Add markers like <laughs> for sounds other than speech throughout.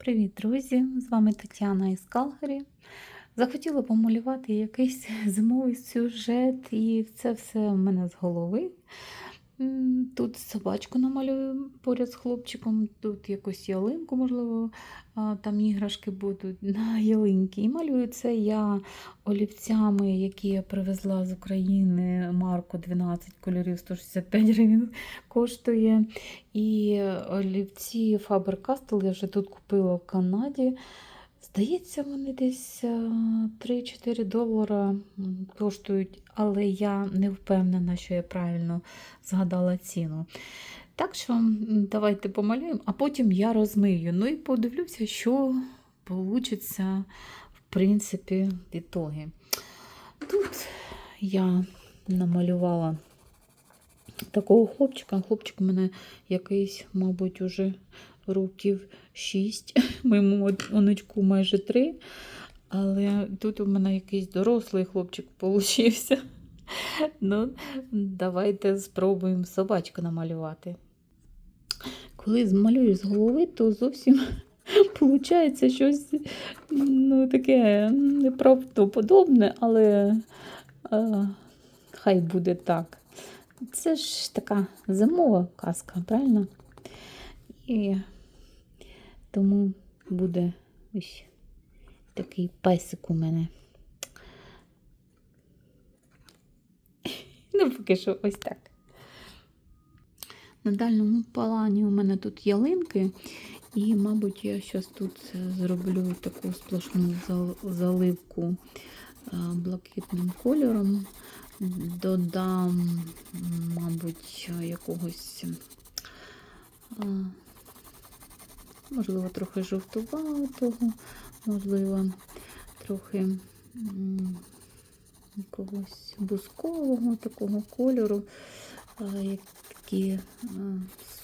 Привіт, друзі! З вами Тетяна із Калгарі. Захотіла помалювати якийсь <laughs> зимовий сюжет, і це все в мене з голови. Тут собачку намалюю поряд з хлопчиком, тут якусь ялинку, можливо, там іграшки будуть <laughs> на ялинки. І малюю це я олівцями, які я привезла з України. Марку 12 кольорів 165 гривень коштує. І олівці Faber-Castell я вже тут купила в Канаді. Здається, вони десь е, 3-4 долара коштують, але я не впевнена, що я правильно згадала ціну. Так що давайте помалюємо, а потім я розмию. Ну і подивлюся, що вийде, в принципі, в ітогі. Тут я намалювала такого хлопчика. Хлопчик у мене якийсь, мабуть, уже років 6, <laughs> моєму онучку майже 3. Але тут у мене якийсь дорослий хлопчик <laughs> получився. Ну, давайте спробуємо собачку намалювати. Коли змалюю з голови, то зовсім <laughs> виходить щось ну, таке неправдоподобне, але а, хай буде так. Це ж така зимова казка, правильно? І тому буде ось такий песик у мене. Ну, поки що ось так. На дальньому плані у мене тут ялинки, і, мабуть, я зараз тут зроблю таку сплошну заливку е, блакитним кольором. Додам, мабуть, якогось, е, можливо, трохи жовтуватого, можливо, трохи якогось бускового такого кольору, е, які е,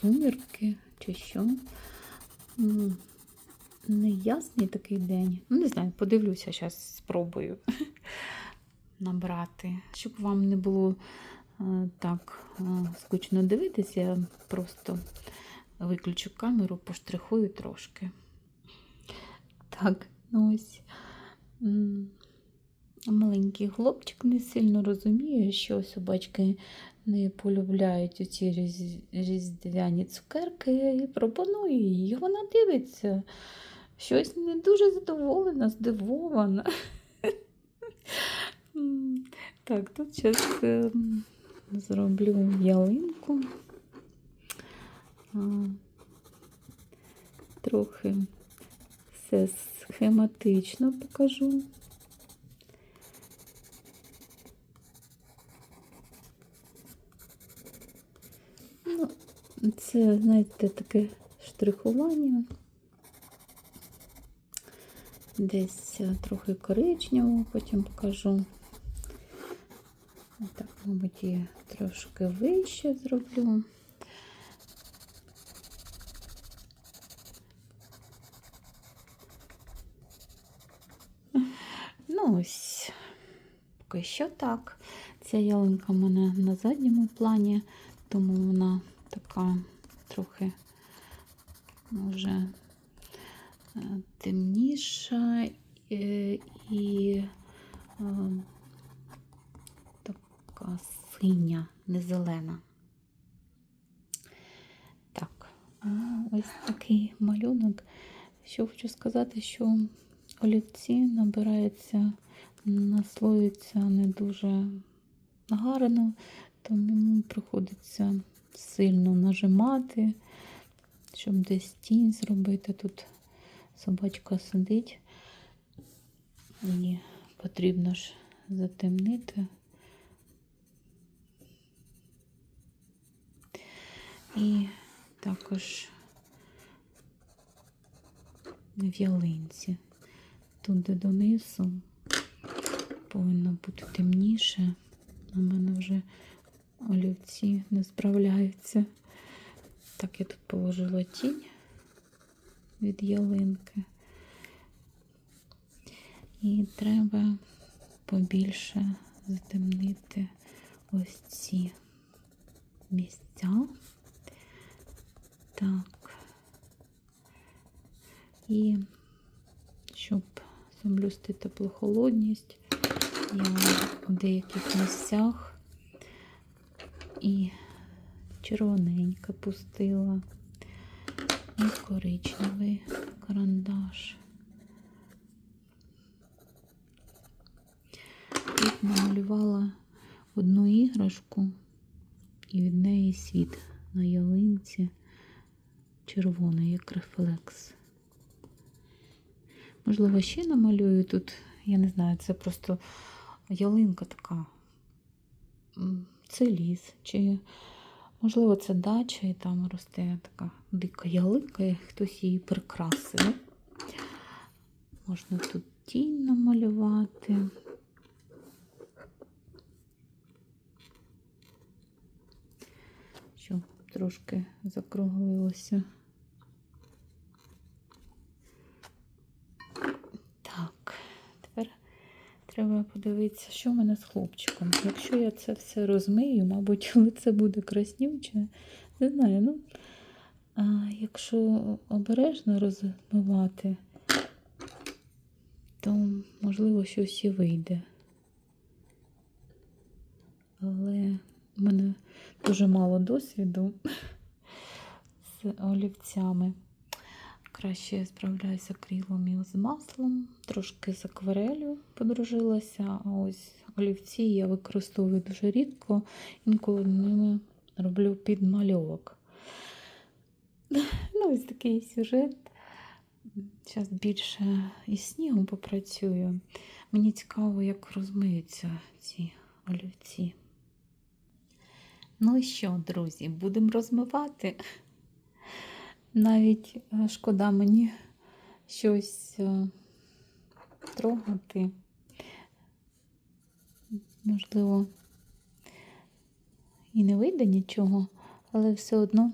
сумірки чи що. Неясний такий день. Ну, не знаю, подивлюся, зараз спробую <laughs> набрати. Щоб вам не було е, так е, скучно дивитися, просто виключу камеру, поштрихую трошки. Так, ну ось маленький хлопчик не сильно розуміє, що собачки не полюбляють оці різ- різдвяні цукерки і пропоную їй. І вона дивиться. Щось не дуже задоволена, здивована. Так, тут зараз зроблю ялинку. Трохи все схематично покажу. Ну, це, знаєте, таке штрихування. Десь е, трохи коричневого, потім покажу. Так, мабуть, і трошки вище зроблю. Ну, ось, поки що так. Ця ялинка в мене на задньому плані, тому вона така трохи може е, темніша е, і е, така синя, не зелена. Так, ось такий малюнок. Що хочу сказати, що олівці набираються, наслоюються не дуже гарно, тому приходиться сильно нажимати, щоб десь тінь зробити. Тут собачка сидить і потрібно ж затемнити. І також в ялинці. Тут де донизу повинно бути темніше. У мене вже олівці не справляються. Так, я тут положила тінь від ялинки. І треба побільше затемнити ось ці місця. Так. І щоб соблюсти теплохолодність, я в деяких місцях і червоненьке пустила, і коричневий карандаш. Тут намалювала одну іграшку і від неї світ на ялинці червоний, як рефлекс. Можливо, ще намалюю тут, я не знаю, це просто ялинка така. Це ліс, чи, можливо, це дача, і там росте така дика ялинка, і хтось її прикрасив. Можна тут тінь намалювати. Щоб трошки закруглилося. Так, тепер треба подивитися, що в мене з хлопчиком. Якщо я це все розмию, мабуть, <laughs> лице буде краснюче. Не знаю, ну, а якщо обережно розмивати, то, можливо, щось і вийде. Але в мене дуже мало досвіду <laughs> з олівцями. Краще справляюся крилом і з маслом, трошки з акварелю подружилася, а ось олівці я використовую дуже рідко, інколи ними роблю підмальовок. Ну, ось такий сюжет. Зараз більше із снігом попрацюю. Мені цікаво, як розмиються ці олівці. Ну і що, друзі, будемо розмивати. Навіть е, шкода мені щось е, трогати. Можливо, і не вийде нічого, але все одно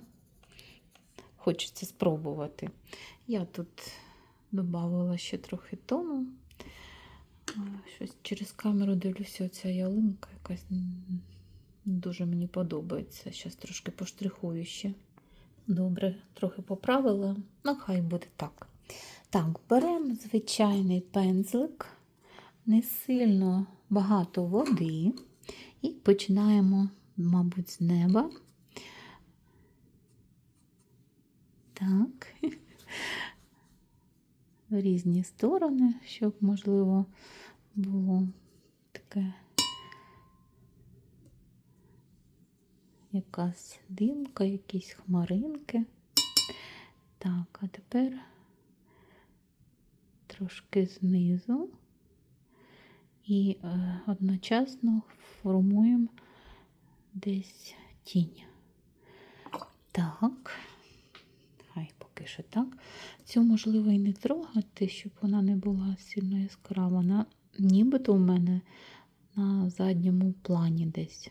хочеться спробувати. Я тут додавала ще трохи тону. Е, Щось через камеру дивлюся, оця ялинка якась дуже мені подобається. Зараз трошки поштрихую ще. Добре, трохи поправила, ну хай буде так. Так, беремо звичайний пензлик, не сильно багато води, і починаємо, мабуть, з неба. Так, <laughs> в різні сторони, щоб, можливо, було таке якась димка, якісь хмаринки. Так, а тепер трошки знизу і е, одночасно формуємо десь тінь. Так, хай поки що так. Цю можливо і не трогати, щоб вона не була сильно яскрава. Вона нібито у мене на задньому плані десь.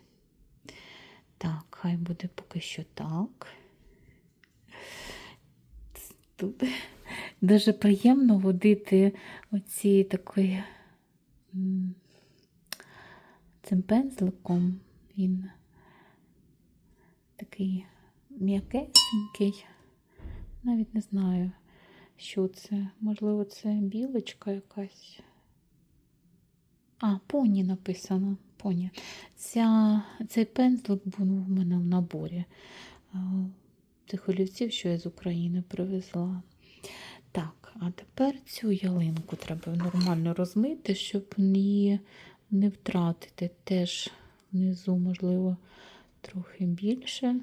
Так, хай буде поки що так. Тут дуже приємно водити оці такий м, цим пензликом. Він такий м'якесенький. Навіть не знаю, що це. Можливо, це білочка якась. А, поні написано. Поні. Ця, цей пензлик був у мене в наборі е, тих олівців, що я з України привезла. Так, а тепер цю ялинку треба нормально розмити, щоб її не втратити. Теж внизу, можливо, трохи більше.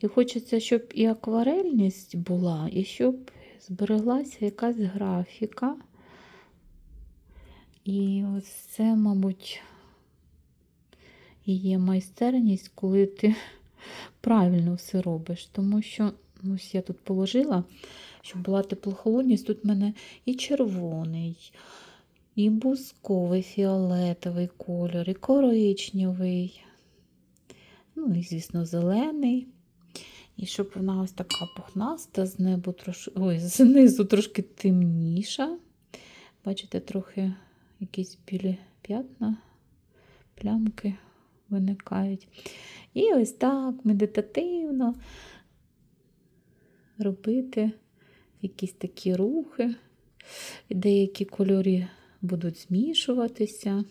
І хочеться, щоб і акварельність була, і щоб збереглася якась графіка. І ось це, мабуть, і є майстерність, коли ти <laughs> правильно все робиш. Тому що ось я тут положила, щоб була теплохолодність. Тут в мене і червоний, і бусковий фіолетовий кольор, і коричневий, ну і, звісно, зелений. І щоб вона ось така пухнаста, з небу трош... Ой, <laughs> знизу трошки темніша. Бачите, трохи якісь білі п'ятна, плямки виникають. І ось так медитативно робити якісь такі рухи. І Деякі кольори будуть змішуватися.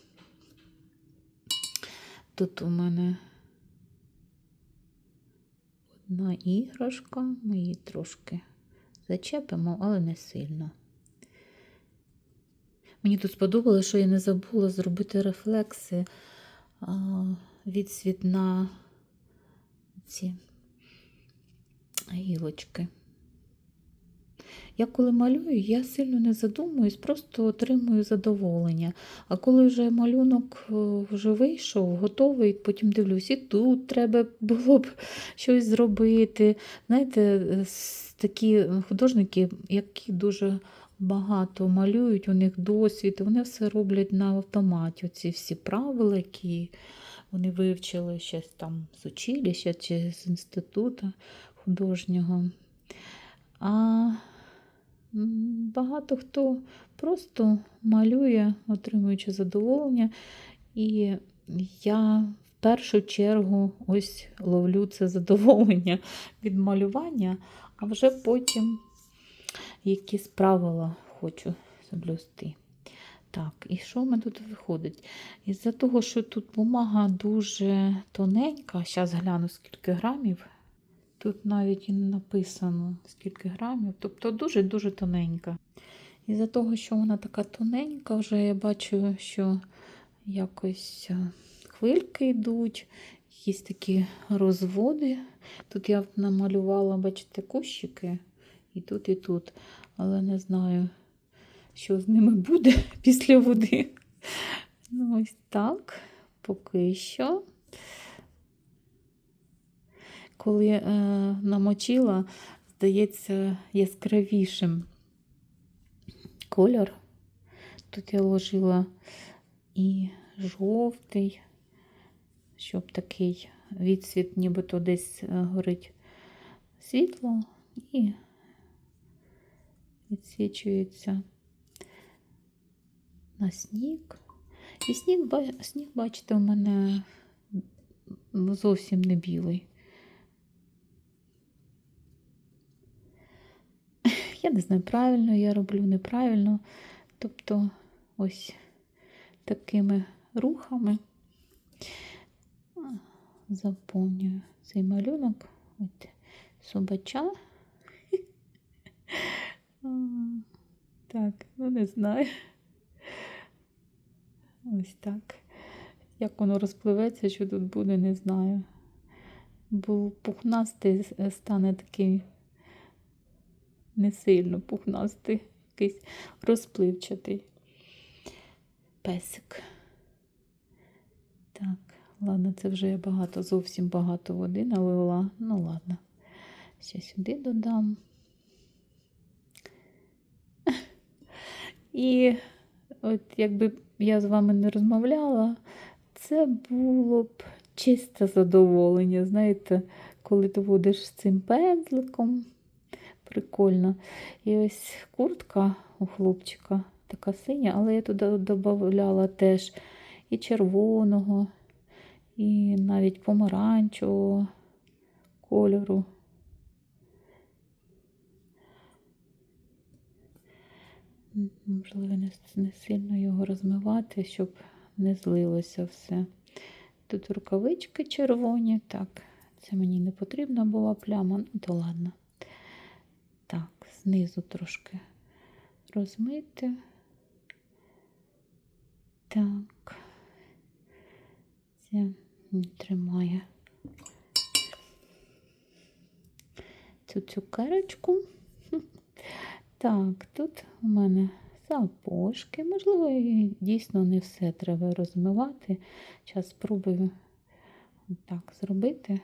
Тут у мене одна іграшка, ми її трошки зачепимо, але не сильно. Мені тут сподобалося, що я не забула зробити рефлекси відсвіт на ці гілочки. Я коли малюю, я сильно не задумуюсь, просто отримую задоволення. А коли вже малюнок е, вже вийшов, готовий, потім дивлюсь, і тут треба було б щось зробити. Знаєте, е, такі художники, які дуже багато малюють, у них досвід, вони все роблять на автоматі. Оці всі правила, які вони вивчили ще там з училища чи з інституту художнього. А багато хто просто малює, отримуючи задоволення. І я в першу чергу ось ловлю це задоволення від малювання, а вже потім якісь правила хочу соблюсти. Так, і що в мене тут виходить? Із-за того, що тут бумага дуже тоненька, зараз гляну скільки грамів. Тут навіть і не написано, скільки грамів, тобто дуже-дуже тоненька. Із-за того, що вона така тоненька, вже я бачу, що якось е, хвильки йдуть, якісь такі розводи. Тут я намалювала, бачите, кущики і тут, і тут, але не знаю, що з ними буде <laughs> після води. Ну, ось так, поки що. Коли е, намочила, здається, яскравішим кольор. Тут я ложила і жовтий, щоб такий відсвіт, нібито десь е, горить світло і відсвічується на сніг. І сніг, сніг, бачите, у мене зовсім не білий. <laughs> Я не знаю, правильно я роблю, неправильно. Тобто, ось такими рухами заповнюю цей малюнок. От собача. Так, ну не знаю. Ось так. Як воно розпливеться, що тут буде, не знаю. Бо пухнастий стане такий не сильно пухнастий, якийсь розпливчатий песик. Так, ладно, це вже я багато, зовсім багато води налила. Ну, ладно. Ще сюди додам. І от якби я з вами не розмовляла, це було б чисте задоволення. Знаєте, коли ти будеш з цим пензликом. Прикольно. І ось куртка у хлопчика така синя, але я туди додавала теж і червоного, і навіть помаранчевого кольору. Можливо, не, не сильно його розмивати, щоб не злилося все. Тут рукавички червоні. Так, це мені не потрібна була пляма, ну то ладно. Так, знизу трошки розмити. Так. Це тримає цю цукерочку. Так, тут у мене сапожки. Можливо, дійсно не все треба розмивати. Зараз спробую так зробити.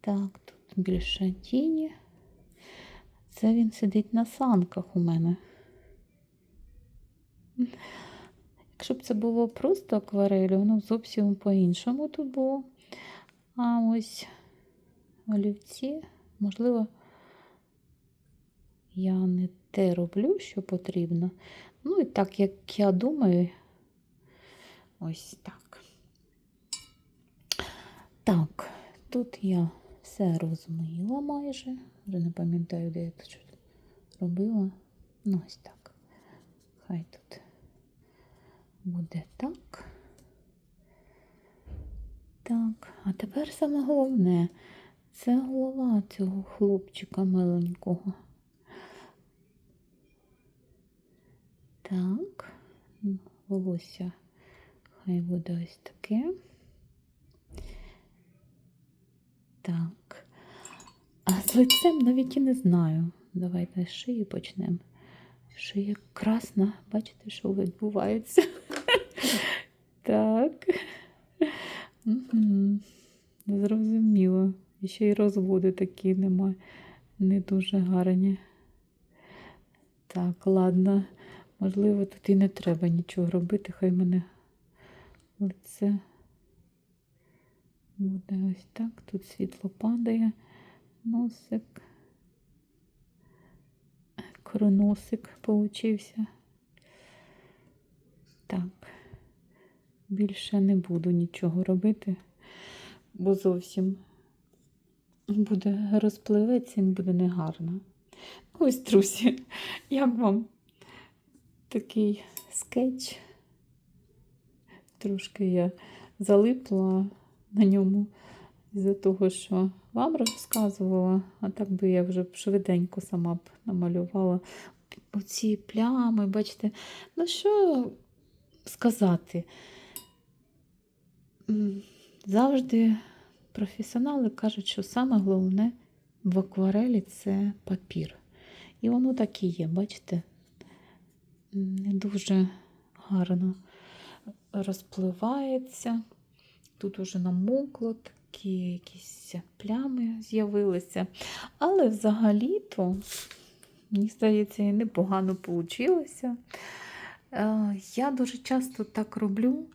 Так, тут більше тіні. Це він сидить на санках у мене. Якщо б це було просто акварель, воно зовсім по-іншому тут було. А ось олівці, можливо, я не те роблю, що потрібно. Ну і так, як я думаю, ось так. Так, тут я Все розмила майже. Вже не пам'ятаю, де я тут робила. Ну, ось так. Хай тут буде так. Так, а тепер саме головне це голова цього хлопчика миленького. Так, ну, волосся хай буде ось таке. Так. А з лицем навіть і не знаю. Давайте з шиї почнемо. Шия красна, бачите, що відбувається. <laughs> Так. Зрозуміло. І ще й розводи такі немає. Не дуже гарні. Так, ладно. Можливо, тут і не треба нічого робити, хай мене лице буде ось так. Тут світло падає, носик, короносик получився. Так, більше не буду нічого робити, бо зовсім буде розпливеться і буде негарно. Ось, друзі, як вам такий скетч? Трошки я залипла на ньому з-за того, що вам розказувала, а так би я вже швиденько сама б намалювала оці плями, бачите, ну що сказати? Завжди професіонали кажуть, що саме головне в акварелі це папір. І воно так і є, бачите? Не дуже гарно розпливається. Тут уже намокло, такі якісь плями з'явилися. Але взагалі-то, мені здається, і непогано вийшло. Я дуже часто так роблю.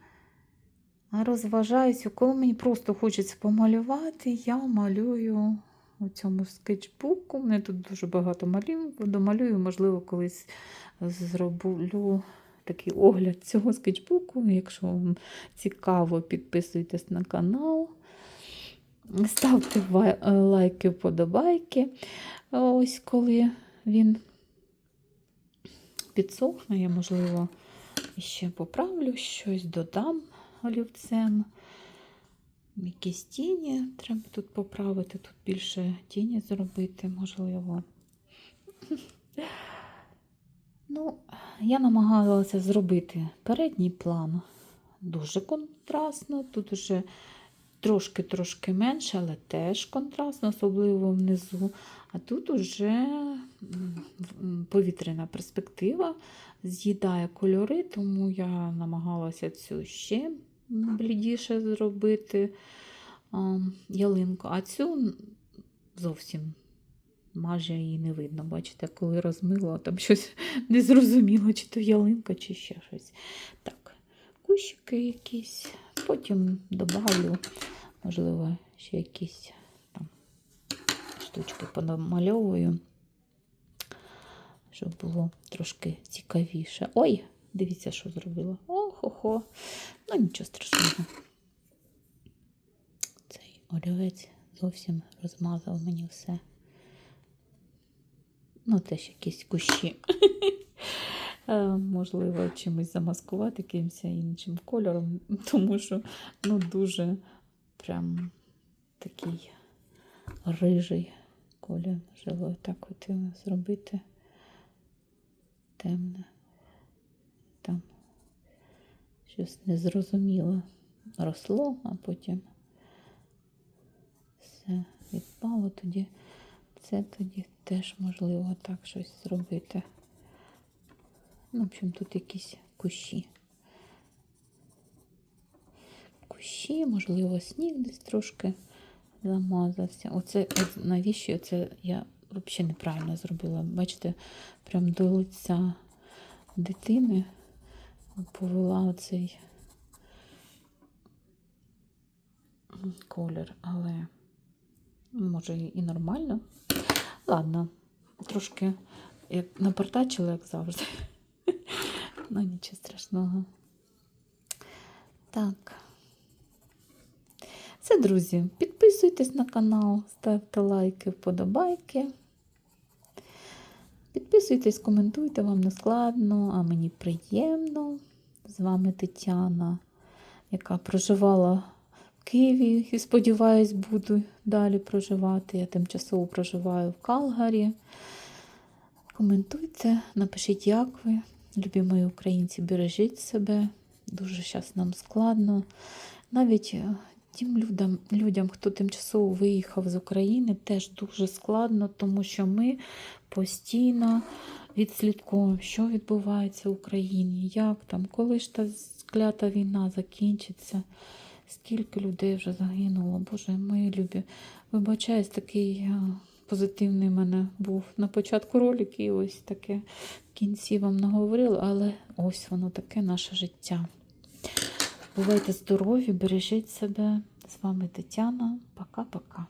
Розважаюся, коли мені просто хочеться помалювати, я малюю у цьому скетчбуку. Мене тут дуже багато малюнків. Домалюю, можливо, колись зроблю такий огляд цього скетчбуку. Якщо вам цікаво, підписуйтесь на канал. Ставте лайки, вподобайки. Ось коли він підсохне, я, можливо, ще поправлю щось, додам олівцем. Якісь тіні треба тут поправити, тут більше тіні зробити, можливо. Ну, я намагалася зробити передній план дуже контрастно. Тут вже трошки-трошки менше, але теж контрастно, особливо внизу. А тут уже повітряна перспектива з'їдає кольори, тому я намагалася цю ще блідіше зробити ялинку. А цю зовсім майже її не видно. Бачите, коли розмило, там щось <laughs> не зрозуміло, чи то ялинка, чи ще щось. Так, кущики якісь, потім добавлю, можливо, ще якісь там штучки понамальовую, щоб було трошки цікавіше. Ой, дивіться, що зробила. Ох-хо-хо. Ну, нічого страшного. Цей олівець зовсім розмазав мені все. Ну, теж якісь кущі. <laughs> Е, Можливо, чимось замаскувати якимось іншим кольором, <laughs> тому що ну, дуже прям такий рижий колір. Можливо, так от зробити темне. Там щось незрозуміло росло, а потім все відпало тоді. Це тоді теж можливо так щось зробити. Ну, в общем, тут якісь кущі. Кущі, можливо, сніг десь трошки замазався. Оце от навіщо це я взагалі неправильно зробила. Бачите, прям до лиця дитини повела оцей колір, але може і нормально. Ладно, трошки як напортачила, як завжди. <laughs> Ну, нічого страшного. Так. Це, друзі, підписуйтесь на канал, ставте лайки, вподобайки. Підписуйтесь, коментуйте, вам не складно, а мені приємно. З вами Тетяна, яка проживала в Києві і сподіваюсь, буду далі проживати. Я тимчасово проживаю в Калгарі. Коментуйте, напишіть, як ви. Любі мої українці, бережіть себе. Дуже зараз нам складно. Навіть е, тим людям, людям, хто тимчасово виїхав з України, теж дуже складно, тому що ми постійно відслідковуємо, що відбувається в Україні, як там, коли ж та склята війна закінчиться, скільки людей вже загинуло. Боже, мої любі. Вибачаюсь, такий е, позитивний в мене був на початку ролик, і ось таке в кінці вам наговорила, але ось воно таке наше життя. Бувайте здорові, бережіть себе. З вами Тетяна. Пока-пока.